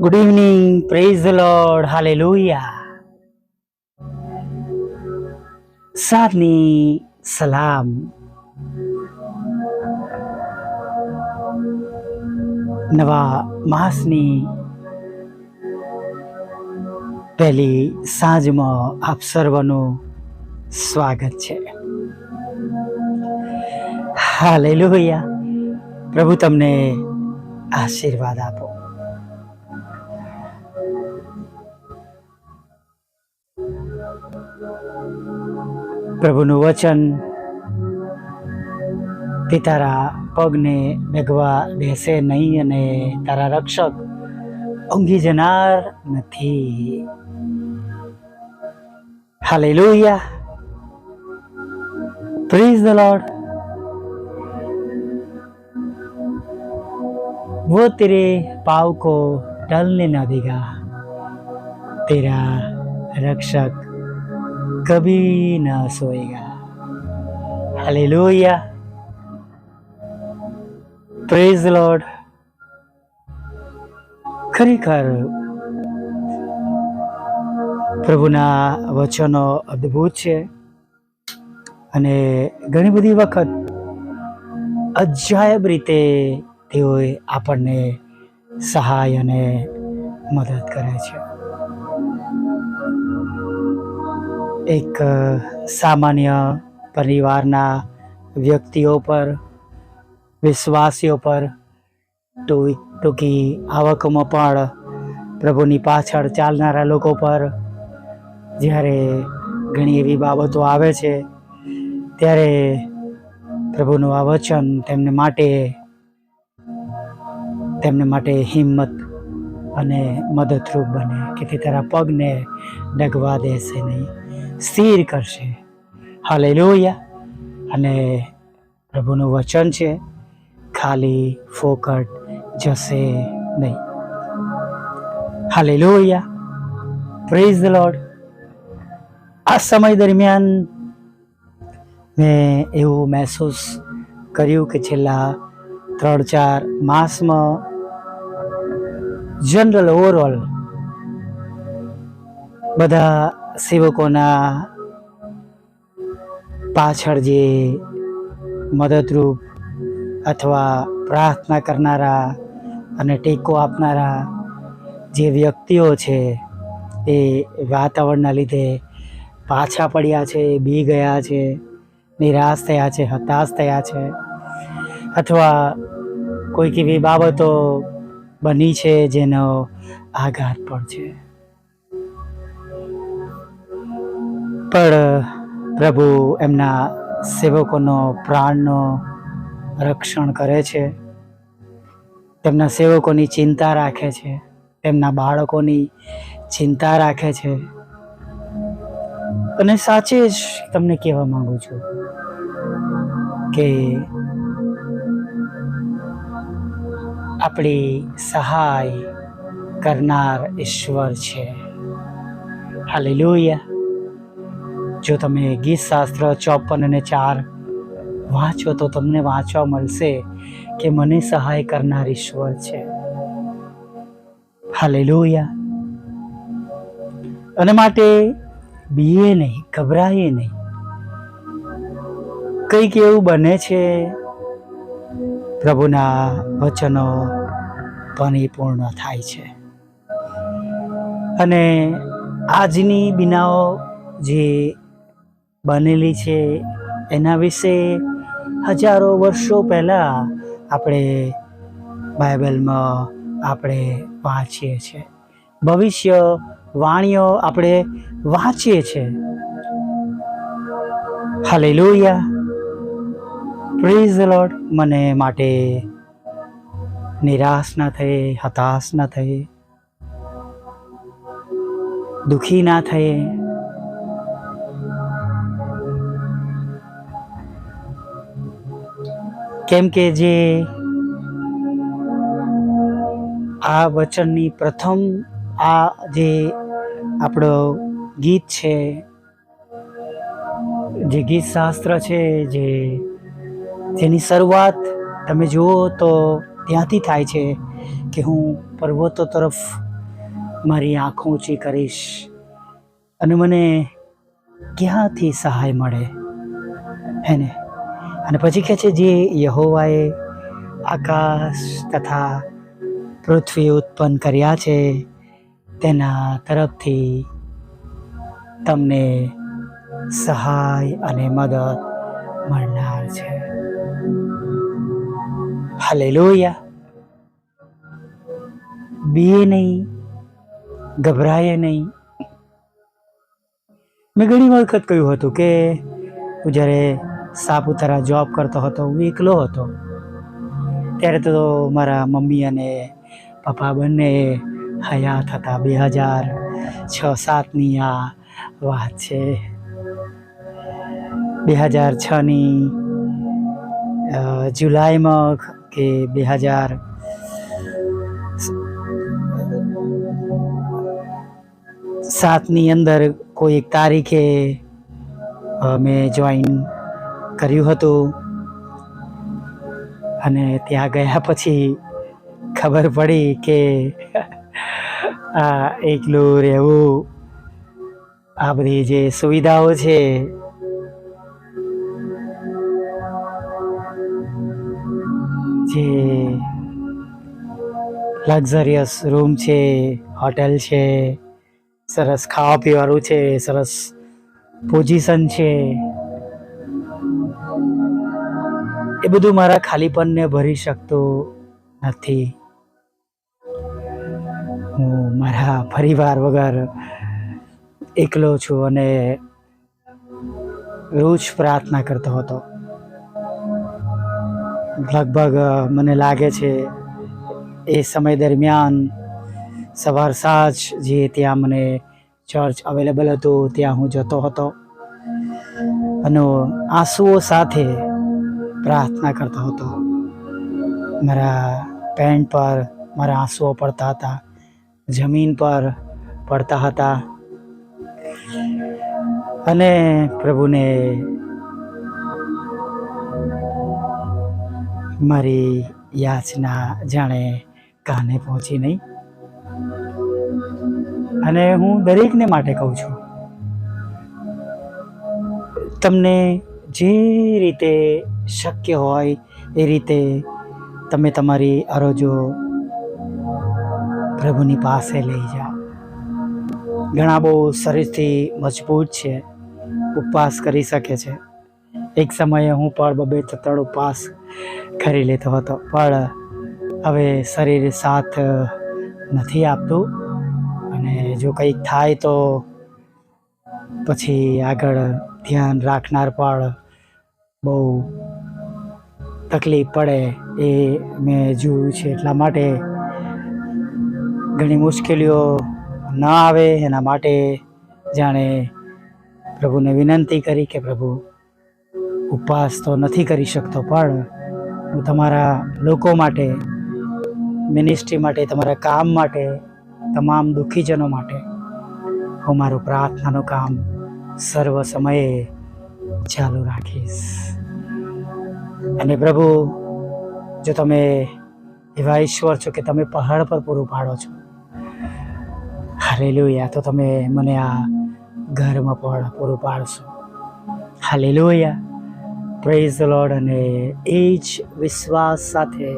Good evening praise Lord હાલે Hallelujah. સારની સલામ નવા માસની પહેલી સાંજમાં આપ સર્વનું સ્વાગત છે હાલેલુયા પ્રભુ તમને આશીર્વાદ આપો પ્રભુનું વચન. તે તારા પગને ડગવા બેસે નહીં અને તારા રક્ષક ઊંઘી જનાર નથી. હાલે લોહિયા પ્લીઝ ધ લોર્ડ वो तेरे पाव को टलने न देगा, तेरा रक्षक कभी न सोएगा हालेलुया પ્રેઝ લોર્ડ ખરેખર પ્રભુના વચનો અદ્ભુત છે અને ઘણી બધી વખત અજાયબ રીતે તેઓએ આપણને સહાય અને મદદ કરે છે એક સામાન્ય પરિવારના વ્યક્તિઓ પર, વિશ્વાસીઓ પર ટૂંકી આવકમાં પણ પ્રભુની પાછળ ચાલનારા લોકો પર જ્યારે ઘણી એવી બાબતો આવે છે, ત્યારે પ્રભુનું આ વચન તેમને માટે તેમને માટે હિંમત અને મદદરૂપ બને કે તે તારા પગને ડગવા દેશે નહીં. સ્થિર કરશે. હાલેલુયા. અને પ્રભુનું વચન છે, ખાલી ફોકટ જશે નહીં. હાલેલુયા. પ્રેઝ ધ લોર્ડ આ સમય દરમિયાન મેં એવું મહેસૂસ કર્યું કે છેલ્લા ત્રણ ચાર માસમાં જનરલ ઓવરઓલ બધા સેવકોના પાછળ જે મદદરૂપ અથવા પ્રાર્થના કરનારા અને ટેકો આપનારા જે વ્યક્તિઓ છે, એ વાતાવરણના લીધે પાછા પડ્યા છે, બી ગયા છે, નિરાશ થયા છે, હતાશ થયા છે અથવા કોઈક એવી બાબતો બની છે જેનો આઘાત પણ છે. પણ, પ્રભુ એમના સેવકોનો પ્રાણનો રક્ષણ કરે છે. તેમના સેવકોની ચિંતા રાખે છે. તેમના બાળકોની ચિંતા રાખે છે. અને સાચે જ તમને કહેવા માંગુ છું કે આપણી સહાય કરનાર ઈશ્વર છે. હાલેલુયા. જો તમે ગીત શાસ્ત્ર ચોપન અને ચાર વાંચો તો તમને વાંચવા મળશે કે મને સહાય કરનાર ઈશ્વર છે. હાલેલુયા. અને માટે બીએ નહીં, ગભરાઈએ નહીં. કંઈક એવું બને છે. પ્રભુના વચનો પરિપૂર્ણ થાય છે. અને આજની બિનાઓ જે બનેલી છે. એના વિશે હજારો વર્ષો પહેલાં આપણે બાઇબલમાં આપણે વાંચીએ છીએ. ભવિષ્ય વાણીઓ આપણે વાંચીએ છીએ. હાલેલુયા. પ્રેઝ લોર્ડ મને માટે નિરાશ ના થઈ હતાશ ના થઈ દુઃખી ના થઈ કેમ કે જે આ વચનની પ્રથમ આ જે આપણો ગીત છે, જે ગીત શાસ્ત્ર છે, જે જેની શરૂઆત તમે જુઓ તો ત્યાંથી થાય છે કે હું પર્વતો તરફ મારી આંખો ઊંચી કરીશ અને મને ક્યાંથી સહાય મળે? હે ને? અને પછી કહે છે જે યહોવાએ આકાશ તથા પૃથ્વી ઉત્પન્ન કર્યા છે, તેના તરફથી તમને સહાય અને મદદ મળનાર છે. હાલેલુયા. બીએ નહીં ગભરાય નહીં. મેં ઘણી વખત કહ્યું હતું કે હું જ્યારે સાપુતારા જોબ કરતો હતો હું એકલો હતો. ત્યારે તો મારા મમ્મી અને પપ્પા બંને હયાત હતા બે હજાર છ સાતની આ વાત છે. બે હજાર છની જુલાઈમાં કે બે હજાર સાતની અંદર કોઈ એક તારીખે મેં જોઈન કર્યું હતું. અને ત્યાં ગયા પછી ખબર પડી કે આ એકલું રહેવું, આ બધી જે સુવિધાઓ છે, જે લક્ઝરિયસ રૂમ છે, હોટેલ છે, સરસ ખાવા પીવાનું છે, સરસ પોઝિશન છે એ બધું મારા ખાલીપનને ભરી શકતો નથી. હું મારા પરિવાર વગર એકલો છું અને રોજ પ્રાર્થના કરતો હતો. લગભગ મને લાગે છે એ સમય દરમિયાન સવાર સાંજ જે ત્યાં મને ચર્ચ અવેલેબલ હતું, ત્યાં હું જતો હતો. અને આંસુઓ સાથે પ્રાર્થના કરતો હતો. મારા પેન્ટ પર મારા આંસુઓ પડતા હતા. જમીન પર પડતા હતા. અને પ્રભુને મારી યાચના જાણે કાને પહોંચી નહીં. અને હું દરેકને માટે કહું છું. તમને જે રીતે શક્ય હોય એ રીતે તમે તમારી અરજો પ્રભુની પાસે લઈ જાઓ. ઘણા બહુ શરીરથી મજબૂત છે, ઉપવાસ કરી શકે છે. એક સમયે હું પણ બબે ત્રણ ઉપવાસ કરી લેતો હતો, પણ હવે શરીર સાથ નથી આપતું અને જો કંઈક થાય તો પછી આગળ ધ્યાન રાખનાર પણ બહુ તકલીફ પડે એ મેં જોયું છે. એટલા માટે ઘણી મુશ્કેલીઓ ન આવે, એના માટે જાણે પ્રભુને વિનંતી કરી કે પ્રભુ, ઉપવાસ તો નથી કરી શકતો, પણ હું તમારા લોકો માટે મિનિસ્ટ્રી માટે, તમારા કામ માટે, તમામ દુઃખીજનો માટે હું મારું પ્રાર્થનાનું કામ સર્વ સમયે ચાલુ રાખીશ. અને પ્રભુ, જો તમે એવા ઈશ્વર છો કે તમે પહાડ પર પૂરું પાડો છો, હાલેલુયા, તો તમે મને આ ઘરમાં પણ પૂરું પાડશો. હાલેલુયા. પ્રેઝ લોર્ડ અને એ જ વિશ્વાસ સાથે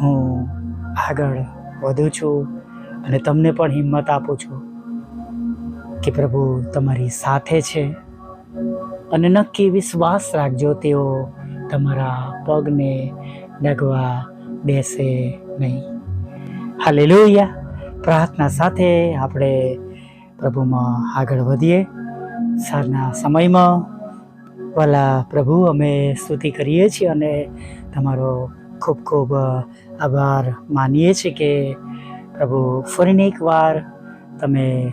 હું આગળ વધું છું અને તમને પણ હિંમત આપું છું. કે પ્રભુ તમારી સાથે છે અને નક્કી વિશ્વાસ રાખજો, તેઓ તમારા પગને ડગવા બેસે નહીં. હાલેલુયા. પ્રાર્થના સાથે આપણે પ્રભુમાં આગળ વધીએ. સાંજના સમયમાં વાલા પ્રભુ, અમે સ્તુતિ કરીએ છીએ અને તમારો ખૂબ ખૂબ આભાર માનીએ છીએ કે પ્રભુ ફરીને એકવાર તમે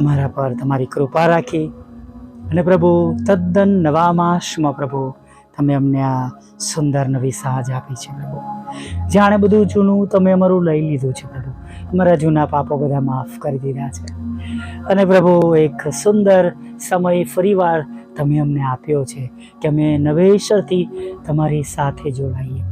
અમારા પર તમારી કૃપા રાખી. અને પ્રભુ, તદ્દન નવા માસમાં પ્રભુ, તમે અમને આ સુંદર નવી સાજ આપી છે પ્રભુ. જાણે બધું જૂનું તમે અમારું લઈ લીધું છે પ્રભુ. અમારા જૂના પાપો બધા માફ કરી દીધા છે. અને પ્રભુ, એક સુંદર સમય ફરીવાર તમે અમને આપ્યો છે કે અમે નવેસરથી તમારી સાથે જોડાઈએ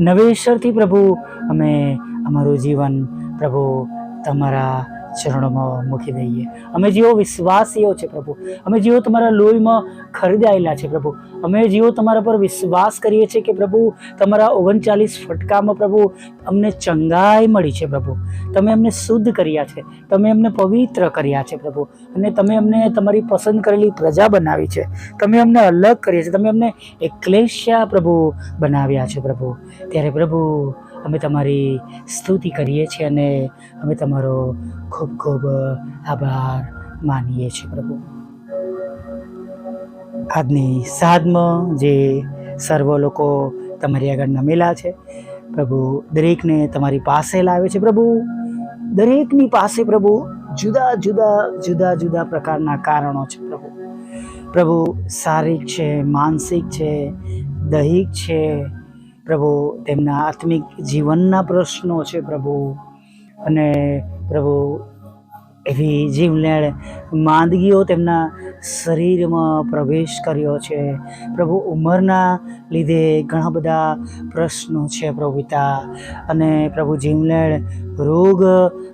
નવેશ્વરથી પ્રભુ, અમે અમારું જીવન પ્રભુ તમારા ચરણોમાં મૂકી દઈએ. અમે જેવો વિશ્વાસીઓ છે પ્રભુ. અમે જેઓ તમારા લોહીમાં ખરીદાયેલા છે પ્રભુ. અમે જેઓ તમારા પર વિશ્વાસ કરીએ છીએ કે પ્રભુ, તમારા ઓગણચાલીસ ફટકામાં પ્રભુ, અમને ચંગાઈ મળી છે પ્રભુ. તમે અમને શુદ્ધ કર્યા છે. તમે અમને પવિત્ર કર્યા છે પ્રભુ. અને તમે અમને તમારી પસંદ કરેલી પ્રજા બનાવી છે. તમે અમને અલગ કરીએ છે. તમે અમને એકલેશિયા પ્રભુ બનાવ્યા છે પ્રભુ. ત્યારે પ્રભુ અમે તમારી સ્તુતિ કરીએ છીએ અને અમે તમારો ખૂબ ખૂબ આભાર માનીએ છીએ, પ્રભુ. આજની સાધમાં જે સર્વ લોકો તમારી આગળ નમેલા છે, પ્રભુ, દરેકને તમારી પાસે લાવે છે, પ્રભુ. દરેકની પાસે, પ્રભુ, જુદા જુદા જુદા જુદા પ્રકારના કારણો છે, પ્રભુ. પ્રભુ, શારીરિક છે, માનસિક છે, દૈહિક છે પ્રભુ, તેમના આત્મિક જીવનના પ્રશ્નો છે પ્રભુ. અને પ્રભુ, એવી જીવલેણ માંદગીઓ તેમના શરીરમાં પ્રવેશ કર્યો છે. પ્રભુ, ઉંમરના લીધે ઘણા બધા પ્રશ્નો છે પ્રભુ પિતા અને પ્રભુ, જીવલેણ રોગ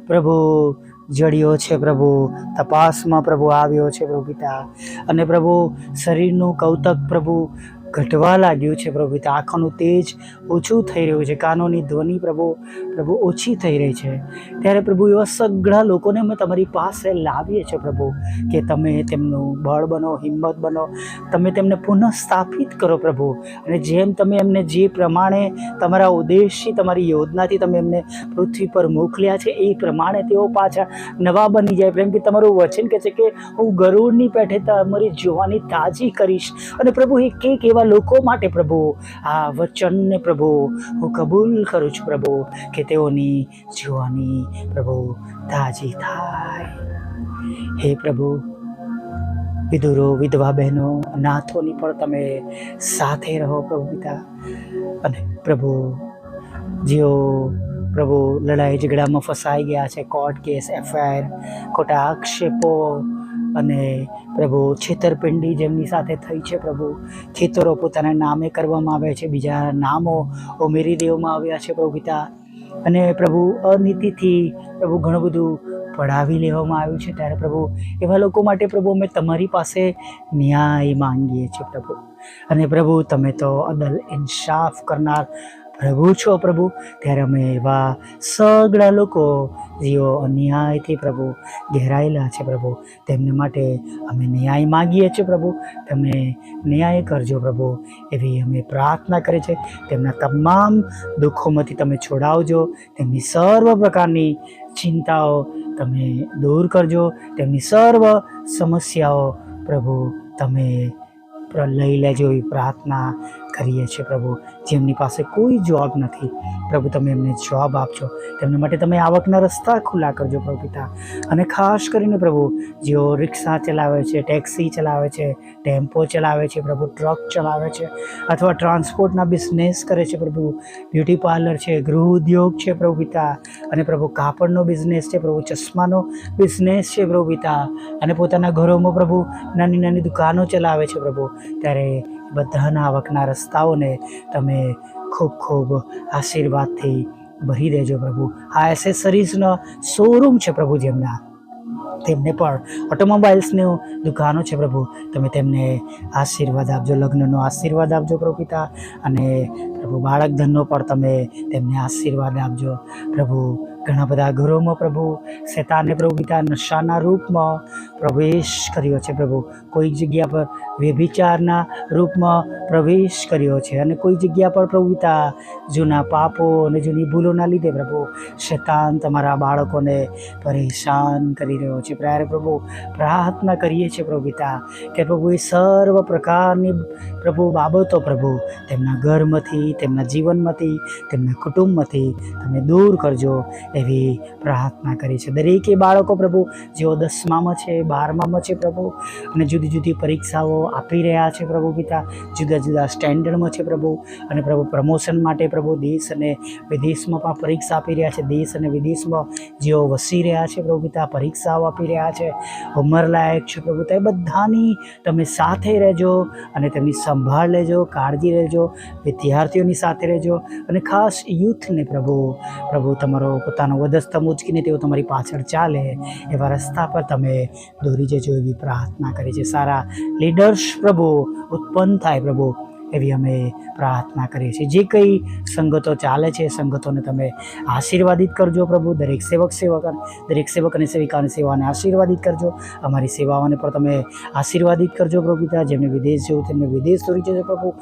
પ્રભુ જડ્યો છે પ્રભુ. તપાસમાં પ્રભુ આવ્યો છે પ્રભુ પિતા અને પ્રભુ, શરીરનું કૌતક પ્રભુ ઘટવા લાગ્યું છે પ્રભુ. પિતા આંખોનું તેજ ઓછું થઈ રહ્યું છે. કાનોની ધ્વનિ પ્રભુ પ્રભુ ઓછી થઈ રહી છે. ત્યારે પ્રભુ એવા સઘળા લોકોને અમે તમારી પાસે લાવીએ છીએ પ્રભુ, કે તમે તેમનું બળ બનો, હિંમત બનો. તમે તેમને પુનઃ સ્થાપિત કરો પ્રભુ. અને જેમ તમે એમને જે પ્રમાણે તમારા ઉદ્દેશથી, તમારી યોજનાથી તમે એમને પૃથ્વી પર મોકલ્યા છે, એ પ્રમાણે તેઓ પાછા નવા બની જાય. પ્રેમ કે તમારું વચન કહે છે કે હું ગરુડની પેઠે તમારી જોવાની તાજી કરીશ. અને પ્રભુ એક એક એવા લોકો માટે પ્રભુ, આ વચનને પ્રભુ, હું કબૂલ કરું છું પ્રભુ, કે તેઓની જોવાની પ્રભુ તાજી થાય. હે પ્રભુ, વિધુરો, વિધવા બહેનો, નાથોની પણ તમે સાથે રહો પ્રભુ પિતા. અને પ્રભુ, જેઓ પ્રભુ લડાઈ ઝઘડામાં ફસાઈ ગયા છે, કોર્ટ કેસ, એફઆઈઆર, ખોટા આક્ષેપો અને પ્રભુ છેતરપિંડી જેમની સાથે થઈ છે પ્રભુ. ખેતરો પોતાના નામે કરવામાં આવે છે, બીજા નામો ઉમેરી દેવામાં આવ્યા છે પ્રભુ પિતા. અને પ્રભુ અનીતિથી પ્રભુ ઘણું બધું પડાવી લેવામાં આવ્યું છે ત્યારે પ્રભુ, એવા લોકો માટે પ્રભુ અમે તમારી પાસે ન્યાય માંગીએ છીએ પ્રભુ. અને પ્રભુ, તમે તો અદલ ઇન્સાફ કરનાર પ્રભુ છો પ્રભુ, ત્યારે અમે એવા સગળા લોકો, જેઓ અન્યાયથી પ્રભુ ઘેરાયેલા છે પ્રભુ, તેમને માટે અમે ન્યાય માગીએ છીએ પ્રભુ, તમે ન્યાય કરજો પ્રભુ, એવી અમે પ્રાર્થના કરીએ છીએ તેમના તમામ દુઃખોમાંથી તમે છોડાવજો, તેમની સર્વ પ્રકારની ચિંતાઓ તમે દૂર કરજો, તેમની સર્વ સમસ્યાઓ પ્રભુ તમે લઈ લેજો એવી પ્રાર્થના કરીએ છીએ પ્રભુ, જેમની પાસે કોઈ જોબ નથી. પ્રભુ, તમે એમને જોબ આપજો. તેમના માટે તમે આવકના રસ્તા ખુલ્લા કરજો પ્રભુ પિતા. અને ખાસ કરીને પ્રભુ, જેઓ રિક્ષા ચલાવે છે, ટેક્સી ચલાવે છે, ટેમ્પો ચલાવે છે, પ્રભુ, ટ્રક ચલાવે છે, અથવા ટ્રાન્સપોર્ટના બિઝનેસ કરે છે પ્રભુ, બ્યુટી પાર્લર છે, ગૃહ ઉદ્યોગ છે પ્રભુ પિતા. અને પ્રભુ, કાપડનો બિઝનેસ છે પ્રભુ, ચશ્માનો બિઝનેસ છે પ્રભુ પિતા. અને પોતાના ઘરોમાં પ્રભુ નાની નાની દુકાનો ચલાવે છે પ્રભુ. ત્યારે બધાના આવકના રસ્તાઓને તમે ખૂબ ખૂબ આશીર્વાદથી ભરી દેજો પ્રભુ. આ એસેસરીઝનો શોરૂમ છે પ્રભુ જેમના. તેમને પણ ઓટોમોબાઈલ્સની દુકાનો છે પ્રભુ. તમે તેમને આશીર્વાદ આપજો, લગ્નનો આશીર્વાદ આપજો પ્રભુ પિતા. અને પ્રભુ બાળક ધનનો પણ તમે તેમને આશીર્વાદ આપજો. પ્રભુ ઘણા બધા ઘરોમાં પ્રભુ, શેતાને પ્રભુ, પિતા નશાના રૂપમાં પ્રવેશ કર્યો છે પ્રભુ. કોઈક જગ્યા પર વ્યભિચારના રૂપમાં પ્રવેશ કર્યો છે અને કોઈ જગ્યા પર પ્રભુ પિતા જૂના પાપો અને જૂની ભૂલોના લીધે પ્રભુ, શેતાન તમારા બાળકોને પરેશાન કરી રહ્યો છે. પ્રારે પ્રભુ પ્રાર્થના કરીએ છીએ પ્રભુ પિતા કે પ્રભુ એ સર્વ પ્રકારની પ્રભુ બાબતો પ્રભુ તેમના ઘરમાંથી, તેમના જીવનમાંથી, તેમના કુટુંબમાંથી તમે દૂર કરજો. એવી પ્રાર્થના કરી છે. દરેકે બાળકો પ્રભુ, જેઓ દસમામાં છે, બારમામાં છે પ્રભુ, અને જુદી જુદી પરીક્ષાઓ આપી રહ્યા છે પ્રભુ પિતા, જુદા જુદા સ્ટેન્ડર્ડમાં છે પ્રભુ, અને પ્રભુ પ્રમોશન માટે પ્રભુ દેશ અને વિદેશમાં પણ પરીક્ષા આપી રહ્યા છે. દેશ અને વિદેશમાં જેઓ વસી રહ્યા છે પ્રભુ પિતા, પરીક્ષાઓ આપી રહ્યા છે. ઉંમરલાયક છે પ્રભુ, તે બધાની તમે સાથે રહેજો અને તેમની સંભાળ લેજો, કાળજી લેજો, વિદ્યાર્થીઓની સાથે રહેજો અને ખાસ યુથને પ્રભુ પ્રભુ તમારો પોતાનો વધસ્તંભ ઉચકીને તેઓ તમારી પાછળ ચાલે એવા રસ્તા પર તમે દોરી જજો એવી પ્રાર્થના કરી છે. સારા લીડર્સ પ્રભુ, ઉત્પન્ન થાય પ્રભુ એવી અમે પ્રાર્થના કરીએ છીએ. જે કંઈ સંગતો ચાલે છે સંગતોને તમે આશીર્વાદિત કરજો પ્રભુ. દરેક સેવક સેવક દરેક સેવક અને સેવિકાની સેવાને આશીર્વાદિત કરજો. અમારી સેવાઓને પણ તમે આશીર્વાદિત કરજો પ્રભુ પિતા. જેમને વિદેશ જવું તેમને વિદેશ દોરી જજો પ્રભુ.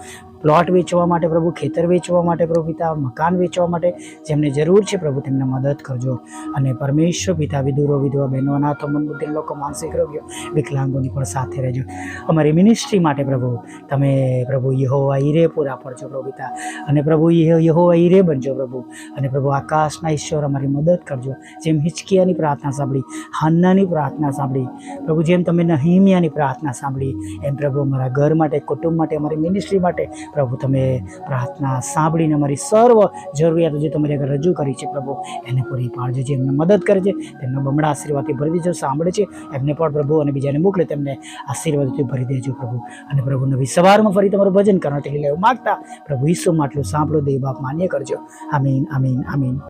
પ્લોટ વેચવા માટે પ્રભુ, ખેતર વેચવા માટે પ્રભુ પિતા, મકાન વેચવા માટે જેમને જરૂર છે પ્રભુ તેમને મદદ કરજો. અને પરમેશ્વર પિતા વિદુરો વિધવા બહેનો, અનાથો, મનબુદ્ધિ, લોકો, માનસિક રોગીઓ, વિકલાંગોની પણ સાથે રહેજો. અમારી મિનિસ્ટ્રી માટે પ્રભુ, તમે પ્રભુ યહોવા ઈરે પૂરા પડજો પ્રભુ પિતા. અને પ્રભુ યહો- યહોવા ઈરે બનજો પ્રભુ. અને પ્રભુ આકાશના ઈશ્વર અમારી મદદ કરજો. જેમ હિચકિયાની પ્રાર્થના સાંભળી, હાન્નાની પ્રાર્થના સાંભળી, પ્રભુ જેમ તમે નહીમિયાની પ્રાર્થના સાંભળી, એમ પ્રભુ અમારા ઘર માટે, કુટુંબ માટે, અમારી મિનિસ્ટ્રી માટે પ્રભુ, તમે પ્રાર્થના સાંભળીને અમારી સર્વ જરૂરિયાતો જે તમારી આગળ રજૂ કરી છે પ્રભુ, એને પૂરી પાડજો જે એમને મદદ કરે છે, તેમને બમણા આશીર્વાદથી ભરી દેજો, સાંભળે છે, એમને પણ પ્રભુ અને બીજાને મોકલે, તેમને આશીર્વાદથી ભરી દેજો પ્રભુ. અને પ્રભુ, નવી સવારમાં ફરી તમારું ભજન કરવા માટે લેવું માગતા, પ્રભુ ઈસુમાં આટલું સાંભળો દેવ બાપ માન્ય કરજો. આમીન આમીન આમીન.